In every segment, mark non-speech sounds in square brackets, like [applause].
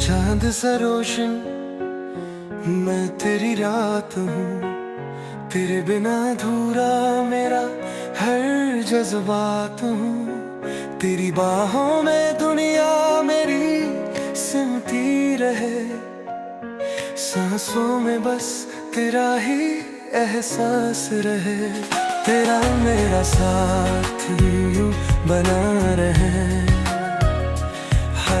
चाँद सा रोशन, मैं तेरी रात हूँ। तेरे बिना अधूरा मेरा हर जज्बात हूँ। तेरी बाहों में दुनिया मेरी सिमटी रहे। सांसों में बस तेरा ही एहसास रहे। तेरा मेरा साथ यूँ बना रहे।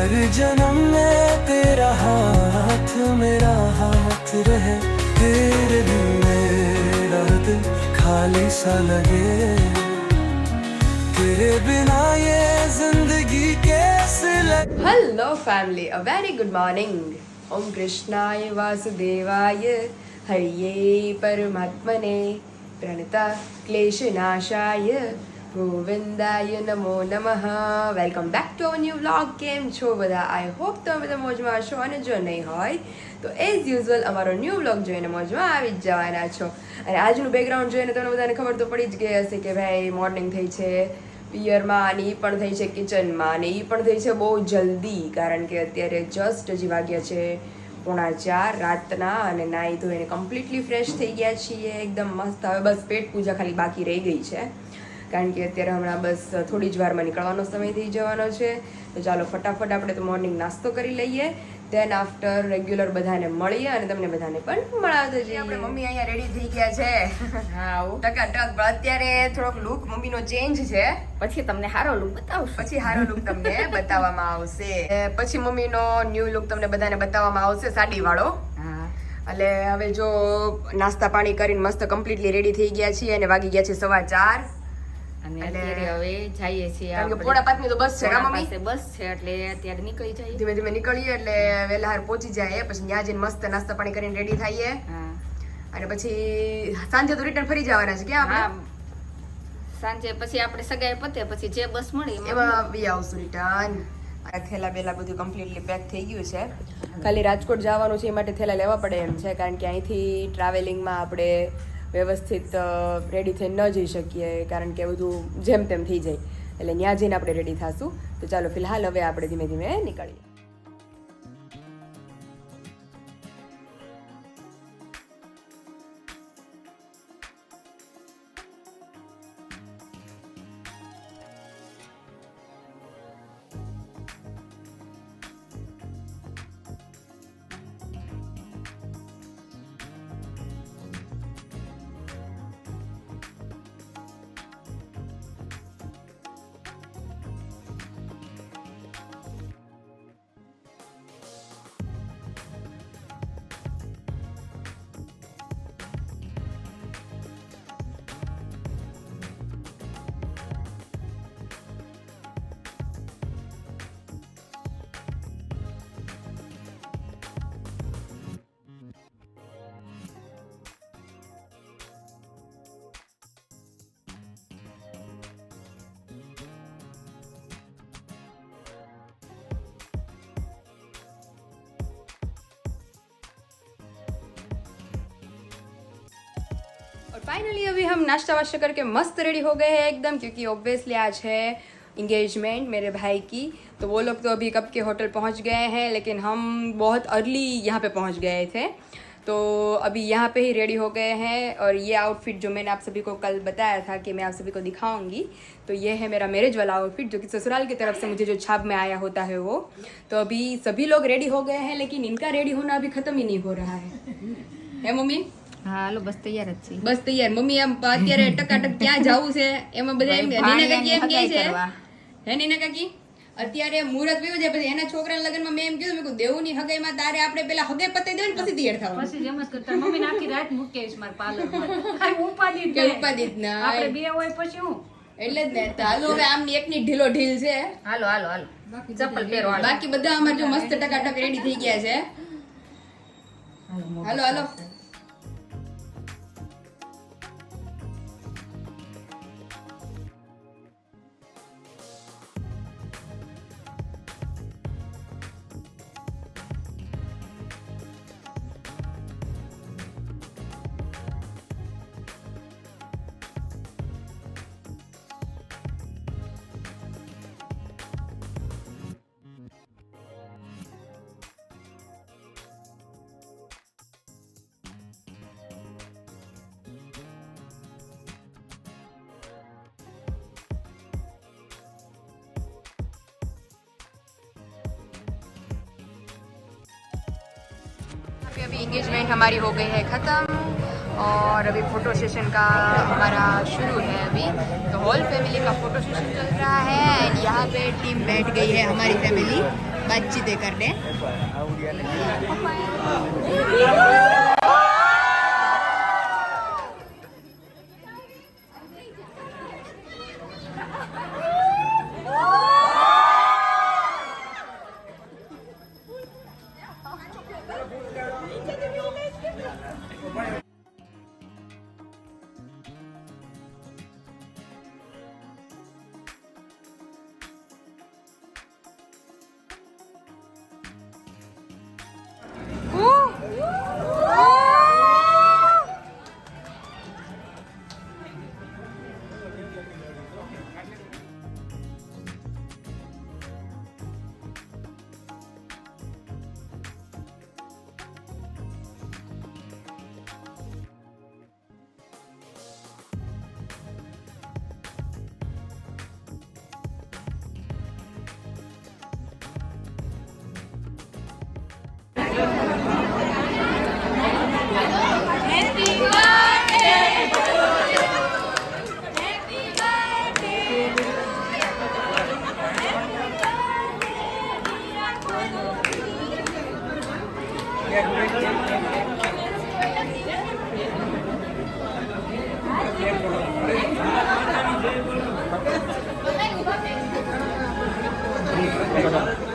हर जन्म में तेरा हाथ मेरा हाथ रहे तेरे दिल मेरा दिल खाली सा लगे तेरे बिना ये जिंदगी कैसे लगे hello family a very good morning ओम कृष्णाय वासुदेवाय हरिये परमात्मने प्रणता क्लेशनाशाय ગોવિંદાય નમો નમઃ. Welcome back to our new vlog કેમ છો બધા? આઈ હોપ તમે બધા મોજમાં હશો અને જો નહીં હોય, તો એઝ યુઝ્યુઅલ અમારો ન્યૂ વ્લોગ જોઈને મોજમાં આવી જ જવાના છો. અને આજનું બેકગ્રાઉન્ડ જોઈને તમને બધાને ખબર તો પડી જ ગઈ હશે કે ભાઈ મોર્નિંગ થઈ છે, પિયરમાં અને એ પણ થઈ છે કિચનમાં અને એ પણ થઈ છે બહુ જલ્દી, કારણ કે અત્યારે જસ્ટ હજી વાગ્યા છે પોણા ચાર રાતના અને નાહી ધોઈને કમ્પ્લીટલી ફ્રેશ થઈ ગયા છીએ, એકદમ મસ્ત. હવે બસ પેટ પૂજા ખાલી બાકી રહી ગઈ છે. કારણ કે અત્યારે હમણાં બસ થોડી જ વારમાં નીકળવાનો સમય થઈ જવાનો છે. તો ચાલો ફટાફટ આપણે તો મોર્નિંગ નાસ્તો કરી લઈએ. દેન આફ્ટર રેગ્યુલર બધાને મળીએ અને તમને બધાને પણ મળાવતા જઈએ. આપણે મમ્મી અહીંયા રેડી થઈ ગયા છે. હા ટકા ટક પણ અત્યારે થોડોક લુક મમ્મીનો ચેન્જ છે. પછી તમને સારો લુક બતાવશું. પછી સારો લુક તમને બતાવવામાં આવશે. પછી મમ્મીનો ન્યૂ લુક તમને બધાને બતાવવામાં આવશે સાડી વાળો હા. એટલે હવે જો નાસ્તા પાણી કરીને મસ્ત કમ્પ્લીટલી રેડી થઈ ગયા છીએ અને વાગી ગયા છે સવા ચાર. અને અત્યારે હવે જઈએ છીએ કારણ કે આપણે. પોણા પાંચની તો બસ છે કા મમ્મી? બસ છે એટલે અત્યારે નીકળી જઈએ. ધીમે ધીમે નીકળીએ એટલે વહેલા હાર પહોંચી જાય પછી ત્યાં જઈને મસ્ત નાસ્તા પાણી કરીને રેડી થઈએ. અને પછી સાંજે તો રિટર્ન ફરી જવાના છે ક્યાં આપણે? સાંજે પછી આપણે સગાઈ પતે પછી જે બસ મળી એમાં બી આવશું રિટર્ન થેલા બેલા બધું કમ્પ્લીટલી પેક થઈ ગયું છે. ખાલી રાજકોટ જવાનું છે એ માટે થેલા લેવા પડે એમ છે કારણ કે અહીંથી ટ્રાવેલિંગમાં આપણે વ્યવસ્થિત રેડી થઈ ન જઈ શકીએ, કારણ કે બધું જેમ તેમ થઈ જાય. એટલે ત્યાં જઈને આપણે રેડી થશું. તો ચાલો, ફિલહાલ હવે આપણે ધીમે ધીમે નીકળીએ. फाइनली अभी हम नाश्ता वाश्ता करके मस्त रेडी हो गए हैं एकदम, क्योंकि ऑब्वियसली आज है इंगेजमेंट मेरे भाई की। तो वो लोग तो अभी कब के होटल पहुँच गए हैं, लेकिन हम बहुत अर्ली यहाँ पे पहुँच गए थे। तो अभी यहाँ पे ही रेडी हो गए हैं, और ये आउटफिट जो मैंने आप सभी को कल बताया था कि मैं आप सभी को दिखाऊँगी तो ये है मेरा मैरिज वाला आउटफिट जो कि ससुराल की तरफ़ से मुझे जो छाप में आया होता है वो। तो अभी सभी लोग रेडी हो गए हैं, लेकिन इनका रेडी होना अभी ख़त्म ही नहीं हो रहा है, मम्मी? હાલો બસ તૈયાર જ છે બસ તૈયાર. મમ્મી આમ અત્યારે ટકાટક ક્યાં જવું છે? એમાં બધા એમ નીના કાકી એમ કહે છે? હે નીના કાકી? અત્યારે મુહૂર્ત પીવું છે પછી એના છોકરાના લગ્નમાં મેં એમ કીધું મેં કીધું દેવની હગાઈમાં તારે આપણે પેલા હગે પતાઈ દેવાની પછી તૈયાર થવાનું. પછી જેમ જ કરતા મમ્મી આખી રાત મૂકી આવીશ મારા પાર્લરમાં. ઉપાધિ જ. જ ના આપણે બે હોય પછી હું? એટલે જ ને. હાલો હવે આમ એકની ઢીલો ઢીલ છે. હાલો હાલો હાલો. ચપ્પલ પહેરો હાલો. બાકી બધા અમારે જો મસ્ત ટકાટક રેડી થઈ ગયા છે. હાલો હાલો अभी इंगेजमेंट हमारी हो गई है ख़त्म और अभी फ़ोटो सेशन का हमारा शुरू है अभी। तो होल फैमिली का फ़ोटो सेशन चल रहा है एंड यहाँ पे टीम बैठ गई है हमारी फैमिली बातचीतें करने Vai, vai. どうぞ。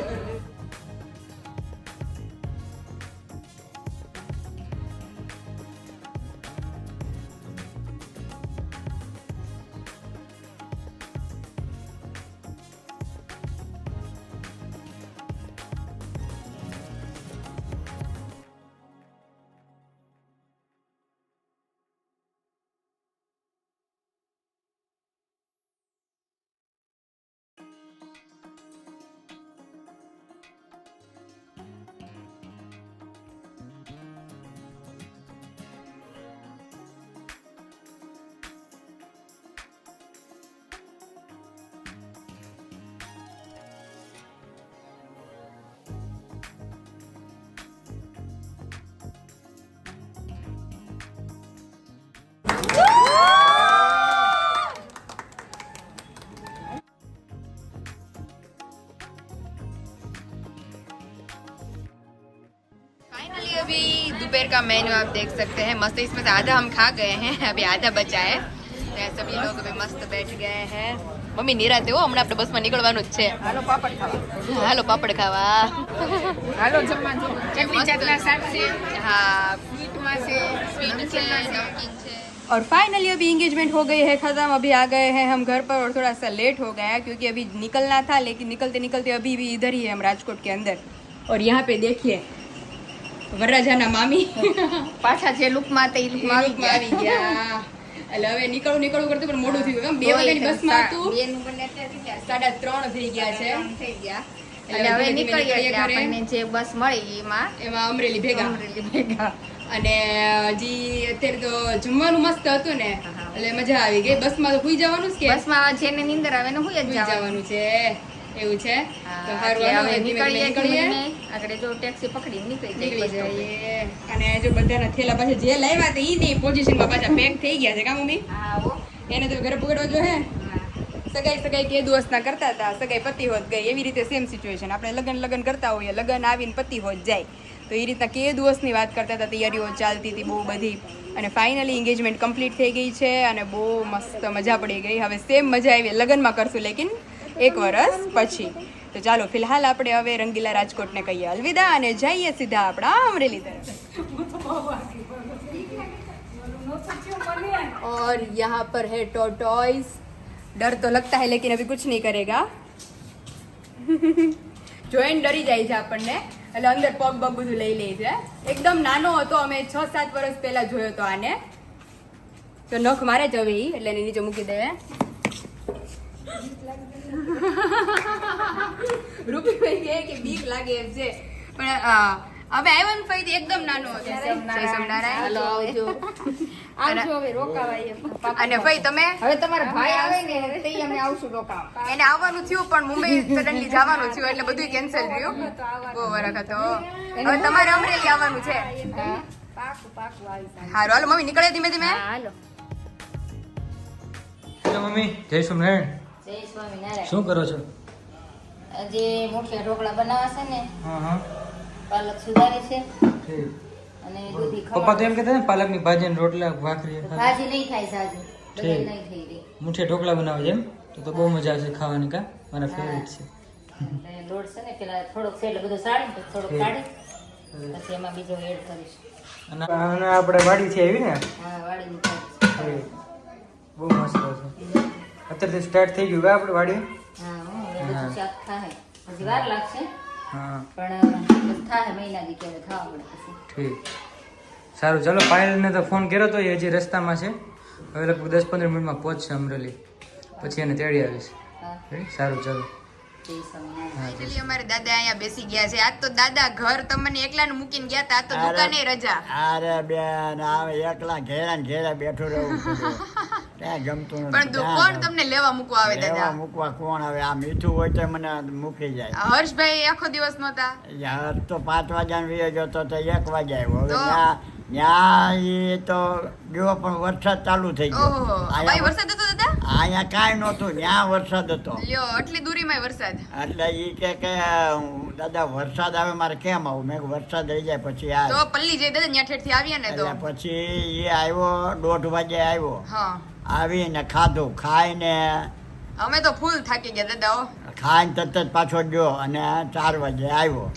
दोपहर का मेन्यू आप देख सकते हैं मस्त इसमें से आधा हम खा गए हैं अभी आधा बचा है तो ये सभी लोग अभी मस्त बैठ गए हैं મમ્મી નિરાતે હો હમણાં આપણે બસમાં નીકળવાનું જ છે હાલો પાપડ ખાવા હાલો પાપડ ખાવા હાલો જમવા જો કેટલી મસ્ત. જાતના શાક છે हाँ સ્વીટમાં છે स्वीट नमकीन है में है। नमकीन है और फाइनली अभी इंगेजमेंट हो गई है ख़त्म अभी आ गए हैं हम घर पर और थोड़ा सा लेट हो गया क्योंकि अभी निकलना था लेकिन निकलते निकलते अभी भी इधर ही है हम राजकोट के अंदर और यहाँ पे देखिए વરરાજાના મામી. પાછા જે લુકમાં તે લુકમાં આવી ગયા. એટલે હવે નીકળવું નીકળવું કરતું પણ મોડું થયું. એમ બે વાગ્યાની બસમાં હતું. સાડા ત્રણ થઈ ગયા છે. થઈ ગયા. એટલે હવે નીકળીએ એટલે આપણને જે બસ મળી એમાં એમાં અમરેલી ભેગા. અમરેલી ભેગા. અને હજી અત્યારે તો જમવાનું મસ્ત હતું ને. એટલે મજા આવી ગઈ. બસમાં તો સુઈ જવાનું છે બસમાં જેને નીંદર આવે ને હું જ જવાનું છે. એવું છે? તો હવે નીકળીએ. આગળ જો ટેક્સી પકડી નીકળી નીકળી જઈએ. અને જો બધાના થેલા પાછા જે લાવ્યા હતા ઈ નહીં પોઝિશનમાં પાછા [laughs] પેક થઈ ગયા છે કા મમ્મી? હા એને તો ઘરે પકડવા જો હે. સગાઈ સગાઈ કે દિવસના કરતા હતા સગાઈ પતિ હોત ગઈ. એવી રીતે સેમ સિચ્યુએશન આપણે લગન લગન કરતા હોઈએ લગન આવીને પતિ હોત જાય. તો એ રીતના કે દિવસની વાત કરતા હતા તૈયારીઓ ચાલતી હતી બહુ બધી. અને ફાઇનલી એન્ગેજમેન્ટ કમ્પ્લીટ થઈ ગઈ છે અને બહુ મસ્ત મજા પડી ગઈ. હવે સેમ મજા આવી લગ્નમાં કરશું લેકિન એક વર્ષ પછી તો ચાલો ફિલહાલ આપણે હવે રંગીલા રાજકોટને કહીએ અલવિદા અને જઈએ સીધા આપણા અમરેલી તરફ और यहाँ पर है टोटॉइस डर तो लगता है लेकिन अभी कुछ नहीं करेगा જોઈને ડરી જાય છે આપણને એટલે અંદર પગ પગ બધું લઈ લે છે એકદમ નાનો હતો અમે છ સાત વર્ષ પહેલા જોયો હતો આને તો નખ મારે જ હવે ઈ, એટલે એને નીચે મૂકી દે [laughs] રૂપીભાઈ કહે કે બીક લાગે એમ છે. પણ હવે આવ્યો ને ફરીથી એકદમ નાનો. અને ભાઈ તમે? હવે તમારા ભાઈ આવે ને તે અમે આવશું રોકાવા. એને આવવાનું થયું પણ મુંબઈ સડનલી જવાનું થયું એટલે બધું કેન્સલ થયું બહુ વરખ હતો. હવે તમારે અમરેલી આવવાનું છે. હા. પાકું પાકું આવી જાય. હારું હાલો મમ્મી નીકળે ધીમે ધીમે. હા, હાલો. મમ્મી. જય સ્વામિનારાયણ શું કરો છો? આજે મુઠિયા ઢોકળા બનાવવા છે ને હા હા. પાલક સુધારી છે. અને પપ્પા તો એમ કહેતા ને પાલકની ભાજી ને રોટલા ભાખરી ભાજી નહીં થાય સાજી. બધી ઠીક. નહીં થઈ રહી મુઠે ઢોકળા બનાવે છે એમ? તો તો બહુ મજા આવશે ખાવાની કા? મારા ફેવરેટ છે. લોટ છે ને પેલા થોડોક છે એટલે બધું સાડી થોડોક. કાઢી. પછી એમાં બીજો એડ કરીશ. અને અને આપણે વાડી છે એવી ને? હા કરીશ બહુ મસ્ત છે. અત્યારથી સ્ટાર્ટ થઈ ગયું આપણે વાડી હા શાક થાય હજી વાર લાગશે હા. પણ થાય મહિના દી કે ખાવા પડે પછી. ઠીક. સારું ચાલો પાયલને તો ફોન કર્યો તો એ હજી રસ્તામાં છે. હવે લગભગ દસ પંદર મિનિટમાં પહોંચશે અમરેલી. પછી એને તેડી આવીશ. સારું ચાલો. Finally અમારે દાદા અહીંયા બેસી ગયા છે. આજ તો દાદા ઘર તમને એકલાને મૂકીને ગયા તા. તો દુકાને રજા. અરે બેન આવે એકલા ઘેરા ઘેરા બેઠો રહેવું [laughs] નથી. કોણ તમને લેવા મૂકવા આવે દાદા? મૂકવા કોણ આવે? આ મીઠું હોય તો મને મૂકી જાય. હર્ષભાઈ આખો દિવસ નહોતા? યાર તો પાંચ વાગ્યા વીએ જતો તો એક વાગે આવ્યો. હવે ત્યાં તો ગયો પણ વરસાદ ચાલુ થઈ ગયો. વરસાદ હતો દાદા? અહીંયા કાંઈ નહોતું ત્યાં વરસાદ હતો. લ્યો આટલી દૂરીમાં વરસાદ. એટલે ઈ કે કે દાદા વરસાદ આવે મારે કેમ આવું? મેં વરસાદ રહી જાય પછી આ તો પલ્લી જઈ દાદા ત્યાં ઠેઠથી આવ્યા ને તો. પછી એ આવ્યો દોઢ વાગે આવ્યો. હા. આવીને ખાધું ખાઈને અમે તો ફૂલ થાકી ગયા દાદા ખાઈને તરત જ પાછો ગયો અને ચાર વાગે આવ્યો.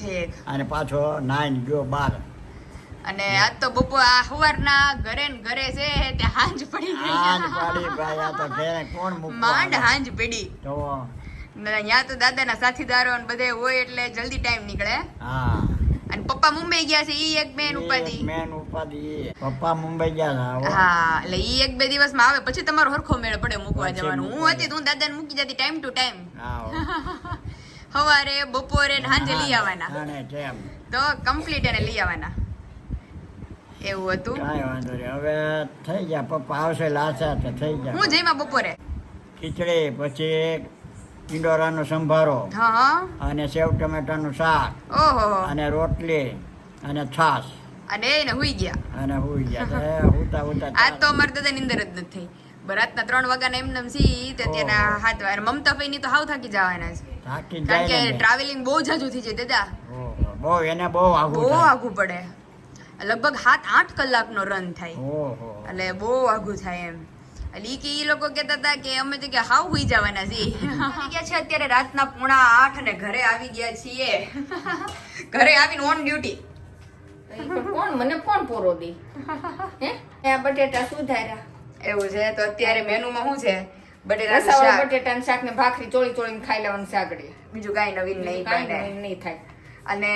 અને પાછો નાઈને ગયો બહાર. અને આજ તો બપોર આ સવારના ઘરે ને ઘરે છે તે હાંજ પડી ગઈ. ગઈ પડી ભાઈ આ તો ઘરે કોણ મૂકવા માંડ? હાંજ પડી. તો ત્યાં તો દાદાના સાથીદારો ને બધે હોય એટલે જલ્દી ટાઈમ નીકળે. હા. પપ્પા મુંબઈ ગયા છે ઈ એક બેન ઉપાધિ. મેન ઉપાધિ. પપ્પા મુંબઈ ગયા હતા હા એટલે ઈ એક બે દિવસમાં આવે. પછી તમારો હરખો મેળ પડે મૂકવા જવાનું. હું હતી તો હું દાદાને મૂકી જતી ટાઈમ ટુ ટાઈમ સવારે બપોરે ને સાંજે લઈ આવવાના. તો કમ્પ્લીટ એને લઈ આવવાના. એવું હતું. કાંઈ વાંધો નહીં. હવે થઈ ગયા. પપ્પા આવશે લાસા તો થઈ ગયા. હું જઈમાં બપોરે. ખીચડી પછી ઈંડોરાનો સંભારો અને સેવ ટમેટાનું શાક ઓહો. અને રોટલી અને છાશ. અને એને હુઈ ગયા. અને હુઈ ગયા. હુતા હુતા આજ તો અમારે દાદા નિંદર જ નથી બરાતના રાતના ત્રણ વાગ્યાના એમને નમ સી તે તેના હાથ વાર. મમતા ભાઈ ની તો હાવ થાકી જવાના છે. થાકી કારણ કે ટ્રાવેલિંગ બહુ જાજુ થઈ જાય દાદા. બહુ એને બહુ આઘું બહુ આઘું પડે. લગભગ સાત આઠ કલાકનો રન થાય. એટલે બહુ આઘું થાય એમ. એટલે કે એ લોકો કહેતા હતા કે અમે તો કે હાવ હુઈ જવાના છીએ. ગયા છે અત્યારે રાતના પોણા આઠ ને ઘરે આવી ગયા છીએ. ઘરે આવીને ઓન ડ્યુટી કોણ? મને કોણ પોરો દે? હે? આ બટેટા સુધાર્યા. એવું છે? તો અત્યારે મેનુમાં શું છે? બટેટા બટેટા શાક. ને ભાખરી ચોળી ચોળીને ખાઈ લેવાનું શાકડી બીજું કાંઈ નવીન નહીં કાંઈ નવીન નહીં થાય. અને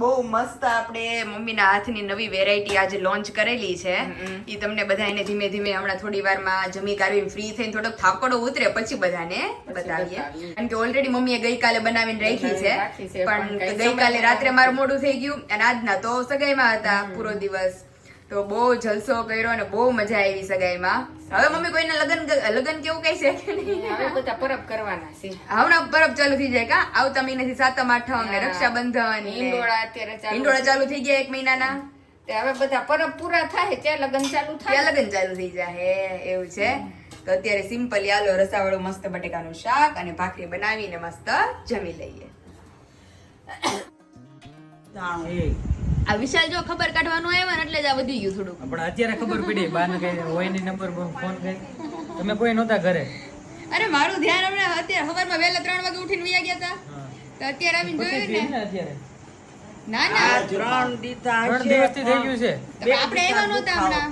બહુ મસ્ત આપણે મમ્મીના હાથની નવી વેરાયટી આજે લોન્ચ કરેલી છે. ઈ તમને બધાને ધીમે ધીમે હમણાં થોડી વારમાં જમી કાઢીને ફ્રી થઈને થોડોક થાપડો ઉતરે પછી બધાને બતાવીએ. કારણ કે ઓલરેડી મમ્મીએ ગઈકાલે બનાવીને રાખી છે. પણ ગઈકાલે રાત્રે મારું મોડું થઈ ગયું અને આજના તો સગાઈમાં હતા પૂરો દિવસ. તો બહુ જલસો કર્યો અને બહુ મજા આવી સગાઈમાં. હવે મમ્મી કોઈના લગન લગન કેવું કઈ છે કે નહીં? હવે બધા પરબ કરવાના છે. હમણાં પરબ ચાલુ થઈ જાય કા? આવતા મહિનાથી સાતમ આઠમ ને રક્ષાબંધન હિંડોળા અત્યારે ચાલુ હિંડોળા ચાલુ થઈ ગયા એક મહિનાના. તે હવે બધા પરબ પૂરા થાય ત્યાં લગ્ન ચાલુ ત્યાં થાય લગન ચાલુ થઈ જાય એવું છે. તો અત્યારે સિમ્પલ આલો રસાવાળું મસ્ત બટેકાનું શાક અને ભાખરી બનાવીને મસ્ત જમી લઈએ. એ. આ વિશાલ જો ખબર કાઢવાનું આવ્યા ને એટલે જ આ વધી ગયું થોડું પણ અત્યારે ખબર પડી બાને કઈ હોયની નંબર ફોન કરી. તમે કોઈ નહોતા ઘરે? અરે મારું ધ્યાન હમણાં અત્યારે સવારમાં વહેલા ત્રણ વાગે ઉઠીને વયા ગયા હતા તો અત્યારે આવીને જોયું ને. ને અત્યારે? ના ના. ત્રણ દીતા ત્રણ દિવસથી થઈ ગયું છે? આપણે આવ્યા નહોતા હમણાં.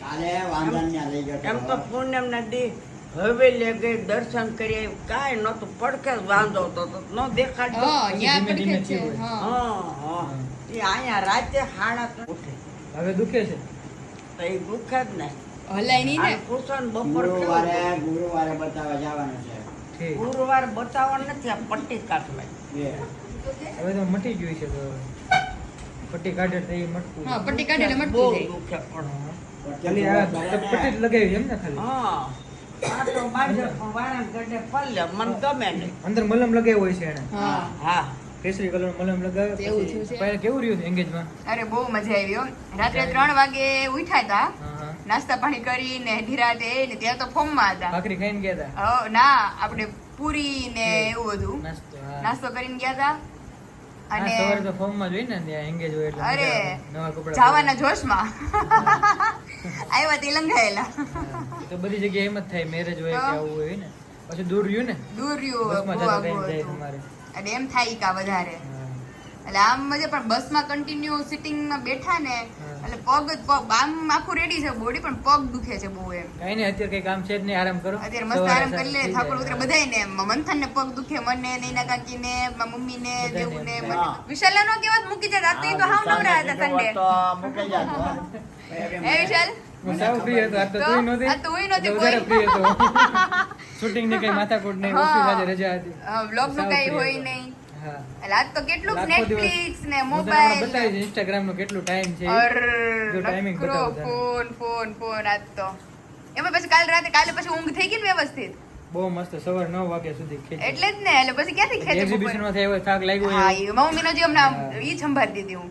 કાલે વાંધા ને લઈ ગયો એમ તો પૂનમ એમ દી. હવે લે દર્શન કરી કાંઈ નતું પડકે જ વાંધો તો તો ન દેખાડતો. હા પછી ન્યા ધીમે ધીમે પડખે છે થયું હોય. હા. હા હા. એ અહીંયા રાતે હાડા ઉઠે. હવે દુખે છે? તો એ દુખે જ ને. હલાય નહીં ને? અને બપોર ગુરુવારે? ગુરુવારે બતાવવા જવાનું છે. ગુરુવાર બતાવવા નથી આ પટ્ટી હવે તો મટી ગયું છે તો પટ્ટી કાઢે તો એ હા પટ્ટી કાઢે એટલે બહુ દુખે પણ. પટ્ટી લગાવી એમ ને ખાલી? હા. આ તો બાજુ વાળા ગઢે પલ્લે મને ગમે નહીં. અંદર મલમ લગાવ્યો હોય છે એને. હા. હા. કેસરી કલર મલમ લગાવે એવું પછી થયું છે? પહેલા કેવું રહ્યું એંગેજમાં અરે બહુ મજા આવી હો. રાત્રે ત્રણ વાગે ઉઠ્યા હતા નાસ્તા પાણી કરીને નિરાતે ને ત્યાં તો ફોર્મમાં હતા. ભાખરી ખાઈને ગયા હતા ના આપણે પૂરી ને એવું બધું. નાસ્તો નાસ્તો કરીને ગયા હતા હા, સવારે અને તો ફોર્મમાં જોઈ ને ત્યાં એંગેજ હોય એટલે અરે નવા કપડા જવાના જોશમાં. આવ્યા તે લંઘાયેલા તો બધી જગ્યાએ એમ જ થાય મેરેજ હોય કે આવું હોય ને. પછી દૂર રહ્યું ને દૂર રહ્યું અને એમ થાય કા વધારે. એટલે આમ મજા પણ બસમાં કન્ટિન્યુ સિટિંગમાં બેઠા ને. એટલે પગ જ પગ આમ આખું રેડી છે બોડી પણ પગ દુખે છે બહુ એમ કઈ નહીં અત્યારે કઈ કામ છે જ નહીં આરામ કરો અત્યારે મસ્ત આરામ કરી લે ઠાકોર ઉતરે બધાય ને મંથન ને પગ દુખે મને નૈના કાકી ને મમ્મી ને દેવું ને મને. વિશાલ નો કેવા મૂકી જાય રાતે તો હાવ નવરા હતા સન્ડે તો મૂકી. હે વિશાલ હું હતો આજ તો તો? નહોતી. આ તુંય નહોતી કોઈ. free હતો. [laughs] Shooting ની કઈ માથાકૂટ નહીં ઓફિસ આજે રજા હતી વ્લોગનું કઈ હોય નહીં એટલે આજ તો કેટલું નેટફ્લિક્સ ને મોબાઈલ હમણાં બતાવીશ Instagram કેટલું ટાઈમ છે જો timing નકરો ફોન ફોન ફોન આજ તો. એમાં પછી કાલ રાતે કાલે પછી ઊંઘ થઈ ગઈ ને વ્યવસ્થિત? બહુ મસ્ત સવાર નવ વાગ્યા સુધી ખેંચી. એટલે જ ને એટલે પછી ક્યાંથી ખેંચે Exhibition માં થયા થાક લાગ્યો હા એ મમ્મીનો જે હમણાં ઈ સંભાળી દીધી હું.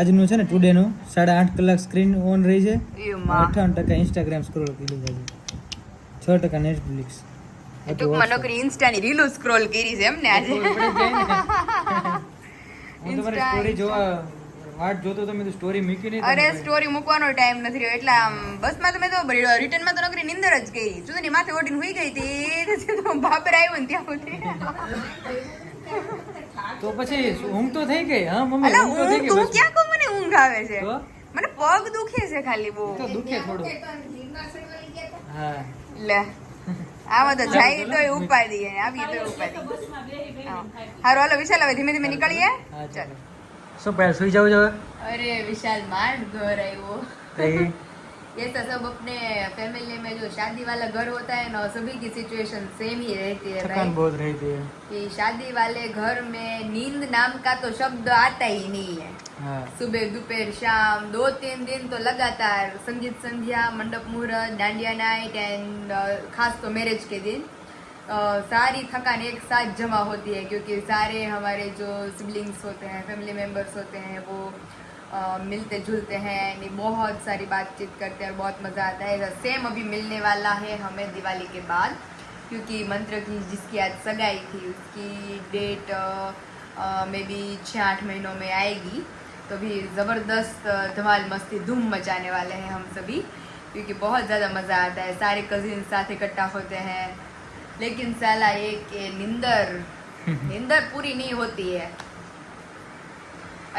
આજનું છે ને ટુડે નું સાડા આઠ કલાક સ્ક્રીન ઓન રહી છે. અઠાવન ટકા ઇન્સ્ટાગ્રામ સ્ક્રોલ કરી છે. છ ટકા નેટફ્લિક્સ ટૂંકમાં નોકરી ઇન્સ્ટાની રીલો સ્ક્રોલ કરી છે એમ ને આજે. હું તમારી [laughs] સ્ટોરી જોવા વાટ જોતો તો મેં સ્ટોરી મૂકી નહીં અરે સ્ટોરી મૂકવાનો ટાઈમ નથી રહ્યો. એટલે આમ બસમાં તો મેં તો રિટર્નમાં તો નોકરી નિંદર જ ગઈ માથે ઓઢીને હુઈ ગઈ હતી. પછી તો બાબર આવ્યો ને ત્યાં સુધી. [laughs] તો પછી ઊંઘ તો થઈ ગઈ? હા મમ્મી ઊંઘ તો થઈ ગઈ તું ક્યાં કહું મને ઊંઘ આવે છે? મને પગ દુખે છે ખાલી બહુ. તો દુખે થોડું. હા. લે. આવો તો જાય તોય ઉપાડીએ આવીએ તોય ઉપાડીએ હારું હાલો વિશાલ હવે ધીમે ધીમે નીકળીએ. અરે વિશાલ માંડ ઘર तो सब अपने फैमिली में जो शादी वाला घर होता है ना सभी की सिचुएशन सेम ही रहती है भाई। बहुत रहती है। कि शादी वाले घर में नींद नाम का तो शब्द आता ही नहीं है। हाँ। सुबह दोपहर शाम दो तीन दिन तो लगातार संगीत संध्या मंडप मुहूर्त डांडिया नाइट एंड खास तो मैरिज के दिन अ, सारी थकान एक साथ जमा होती है क्योंकि सारे हमारे जो सिबलिंग्स होते हैं फैमिली मेंबर्स होते हैं वो मिलते जुलते हैं यानी बहुत सारी बातचीत करते हैं और बहुत मज़ा आता है। सेम अभी मिलने वाला है हमें दिवाली के बाद क्योंकि मंत्र की जिसकी आज सगाई थी उसकी डेट मे बी छः आठ महीनों में आएगी। तो भी ज़बरदस्त धमाल मस्ती धूम मचाने वाले हैं हम सभी क्योंकि बहुत ज़्यादा मज़ा आता है। सारे कजिन साथ इकट्ठा होते हैं लेकिन साला एक निंदर [laughs] निंदर पूरी नहीं होती है।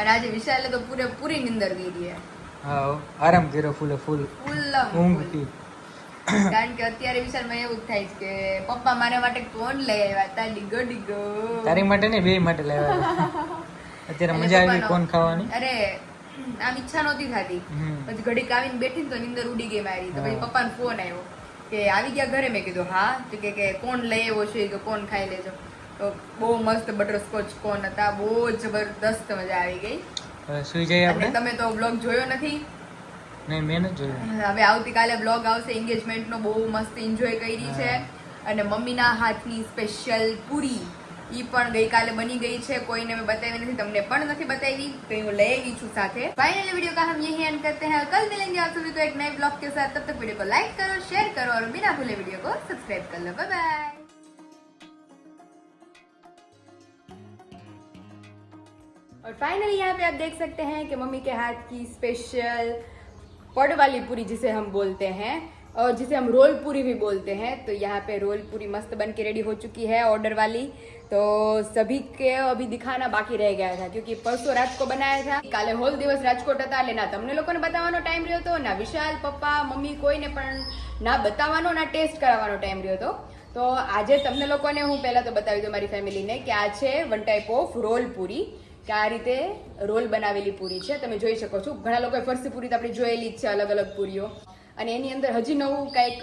અને આજે વિશાલ તો પૂરેપૂરી નિંદર કરી હા આરામ કર્યો ફૂલે ફૂલ. ફૂલ ઊંઘ કારણ કે અત્યારે વિશાલમાં એવું થાય છે કે પપ્પા મારા માટે કોણ લઈ આવ્યા તા ડીગો ડીગો તારી માટે ને બે માટે લઈ આવ્યા. અત્યારે મજા આવી કોણ ખાવાની. અરે આમ ઈચ્છા નહોતી થતી. પછી ઘડીક આવીને બેઠી તો નિંદર ઉડી ગઈ મારી. તો પછી પપ્પાનો ફોન આવ્યો કે આવી ગયા ઘરે? મેં કીધું હા. તો કે કોણ લઈ આવ્યો છે? કે કોણ ખાઈ લેજો. તો બહુ મસ્ત બટરસ્કોચ કોણ હતા બહુ જબરદસ્ત મજા આવી ગઈ હવે સુઈ જઈએ અને આપણે તમે તો બ્લોગ જોયો નથી નહીં મેં નથી જોયું હવે આવતીકાલે બ્લોગ આવશે એન્ગેજમેન્ટનો બહુ મસ્ત એન્જોય કરી છે અને મમ્મીના હાથની સ્પેશિયલ પૂરી ઈ પણ ગઈકાલે બની ગઈ છે કોઈને મેં બતાવી નથી તમને પણ નથી બતાવી તો હું લઈ આવી છું સાથે फाइनली वीडियो का हम यही एंड करते हैं कल मिलेंगे आप सभी को एक नए ब्लॉग के साथ तब तक वीडियो को लाइक करो शेयर करो और बिना भूले वीडियो को सब्सक्राइब कर लो बाय बाय और फाइनली यहाँ पे आप देख सकते हैं कि मम्मी के हाथ की स्पेशल पड़ वाली पूरी जिसे हम बोलते हैं और जिसे हम रोल पूरी भी बोलते हैं तो यहाँ पे रोल पूरी मस्त बन के रेडी हो चुकी है ऑर्डर वाली तो सभी के अभी दिखाना बाकी रह गया था क्योंकि परसों रात को बनाया था કાલે હોલ દિવસ રાજકોટ હતા એટલે ના તમને લોકોને બતાવવાનો ટાઈમ રહ્યો હતો ના વિશાલ પપ્પા મમ્મી કોઈને પણ ના બતાવવાનો ના ટેસ્ટ કરાવવાનો ટાઈમ રહ્યો હતો તો આજે તમને લોકોને હું પહેલા તો બતાવી દઉં મારી ફેમિલીને કે આ છે વન ટાઈપ ઓફ રોલ પૂરી કે આ રીતે રોલ બનાવેલી પૂરી છે. તમે જોઈ શકો છો. ઘણા લોકોએ ફરસી પૂરી તો આપણે જોયેલી જ છે અલગ અલગ પૂરીઓ. અને એની અંદર હજી નવું કંઈક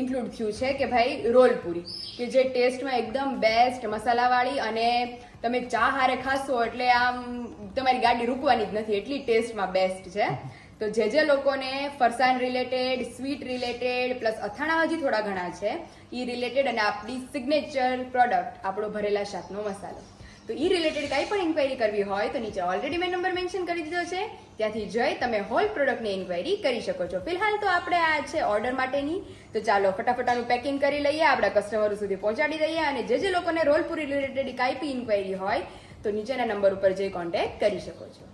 ઇન્ક્લુડ થયું છે કે ભાઈ રોલ પૂરી. કે જે ટેસ્ટમાં એકદમ બેસ્ટ મસાલાવાળી અને તમે ચા હારે ખાશો એટલે આમ તમારી ગાડી રૂકવાની જ નથી. એટલી ટેસ્ટમાં બેસ્ટ છે. તો જે જે લોકોને ફરસાણ રિલેટેડ સ્વીટ રિલેટેડ પ્લસ અથાણા હજી થોડા ઘણા છે એ રિલેટેડ અને આપણી સિગ્નેચર પ્રોડક્ટ આપણો ભરેલા શાકનો મસાલો. તો એ રિલેટેડ કાંઈ પણ ઇન્ક્વાયરી કરવી હોય તો નીચે ઓલરેડી મેં નંબર મેન્શન કરી દીધો છે. ત્યાંથી જઈ તમે હોલ પ્રોડક્ટની ઇન્ક્વાયરી કરી શકો છો. ફિલહાલ તો આપણે આ છે ઓર્ડર માટેની. તો ચાલો ફટાફટાનું પેકિંગ કરી લઈએ, આપણા કસ્ટમરો સુધી પહોંચાડી દઈએ અને જે જે લોકોને રોલપુરી રિલેટેડ કાંઈ બી ઇન્ક્વાયરી હોય તો નીચેના નંબર ઉપર જઈ કોન્ટેક્ટ કરી શકો છો.